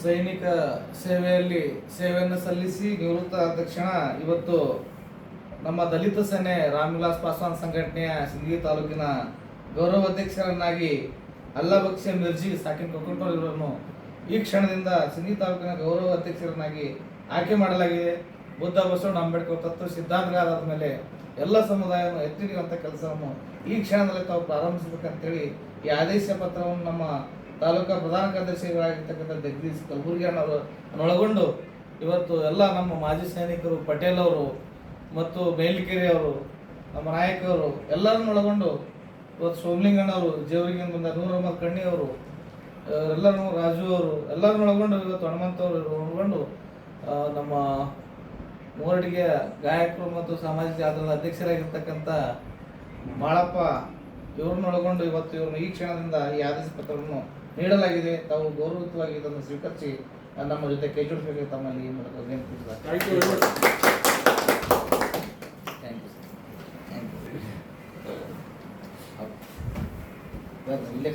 ಸೈನಿಕ ಸೇವೆಯಲ್ಲಿ ಸೇವೆಯನ್ನು ಸಲ್ಲಿಸಿ ನಿವೃತ್ತ ಆದ ತಕ್ಷಣ ಇವತ್ತು ನಮ್ಮ ದಲಿತ ಸೇನೆ ರಾಮ್ವಿಲಾಸ್ ಪಾಸ್ವಾನ್ ಸಂಘಟನೆಯ ಸಿಂಧಗಿ ತಾಲೂಕಿನ ಗೌರವ ಅಧ್ಯಕ್ಷರನ್ನಾಗಿ ಅಲ್ಲಾಬಕ್ಷ ಮಿರ್ಜಿ ಸಾಕಿನ್ ಕೊಕ್ಕಂಟೋರ್ ಇವರನ್ನು ಈ ಕ್ಷಣದಿಂದ ಸಿಂಧಿ ತಾಲೂಕಿನ ಗೌರವ ಅಧ್ಯಕ್ಷರನ್ನಾಗಿ ಆಯ್ಕೆ ಮಾಡಲಾಗಿದೆ. ಬುದ್ಧ, ಬಸವಣ್ಣ, ಅಂಬೇಡ್ಕರ್ ತತ್ವ ಸಿದ್ಧಾಂತಗಳಾದ ಮೇಲೆ ಎಲ್ಲ ಸಮುದಾಯವನ್ನು ಎತ್ತಿ ಹಿಡಿಯುವಂಥ ಕೆಲಸವನ್ನು ಈ ಕ್ಷಣದಲ್ಲಿ ತಾವು ಪ್ರಾರಂಭಿಸಬೇಕಂತೇಳಿ ಈ ಆದೇಶ ಪತ್ರವನ್ನು ನಮ್ಮ ತಾಲೂಕಾ ಪ್ರಧಾನ ಕಾರ್ಯದರ್ಶಿಗಳಾಗಿರ್ತಕ್ಕಂಥ ಜಗದೀಶ್ ಕಲಬುರ್ಗಿ ಅಣ್ಣವರು ಇವತ್ತು ಎಲ್ಲ ನಮ್ಮ ಮಾಜಿ ಸೈನಿಕರು, ಪಟೇಲ್ ಅವರು ಮತ್ತು ಮೇಲ್ಕೆರೆ ಅವರು, ನಮ್ಮ ನಾಯಕರು ಎಲ್ಲರನ್ನು ಒಳಗೊಂಡು ಇವತ್ತು ಸೋಮಲಿಂಗಣ್ಣವರು ಜೇವರಿಗೆ ಬಂದ ನೂರ್ ಅಹಮದ್ ಕಣ್ಣಿ ಅವರು ಎಲ್ಲರೂ ರಾಜು ಅವರು ಎಲ್ಲರನ್ನು ಒಳಗೊಂಡು ಇವತ್ತು ಹನುಮಂತ ಅವರು ಒಳಗೊಂಡು ನಮ್ಮ ಮೂರಡಿಗೆ ಗಾಯಕರು ಮತ್ತು ಸಾಮಾಜಿಕ ಜಾಲದ ಅಧ್ಯಕ್ಷರಾಗಿರ್ತಕ್ಕಂಥ ಮಾಳಪ್ಪ ಇವ್ರನ್ನೊಳಗೊಂಡು ಇವತ್ತು ಇವ್ರನ್ನ ಈ ಕ್ಷಣದಿಂದ ಈ ಆದೇಶ ಪತ್ರವನ್ನು ನೀಡಲಾಗಿದೆ. ತಾವು ಗೌರವಯುತವಾಗಿ ಇದನ್ನು ಸ್ವೀಕರಿಸಿ ನಮ್ಮ ಜೊತೆ ಕೈ ಜೋಡಿಸಬೇಕು ತಮ್ಮಲ್ಲಿ ಈ ಮೂಲಕ ವಿನಂತಿಸಿದ್ದಾರೆ ಇಲ್ಲೇ.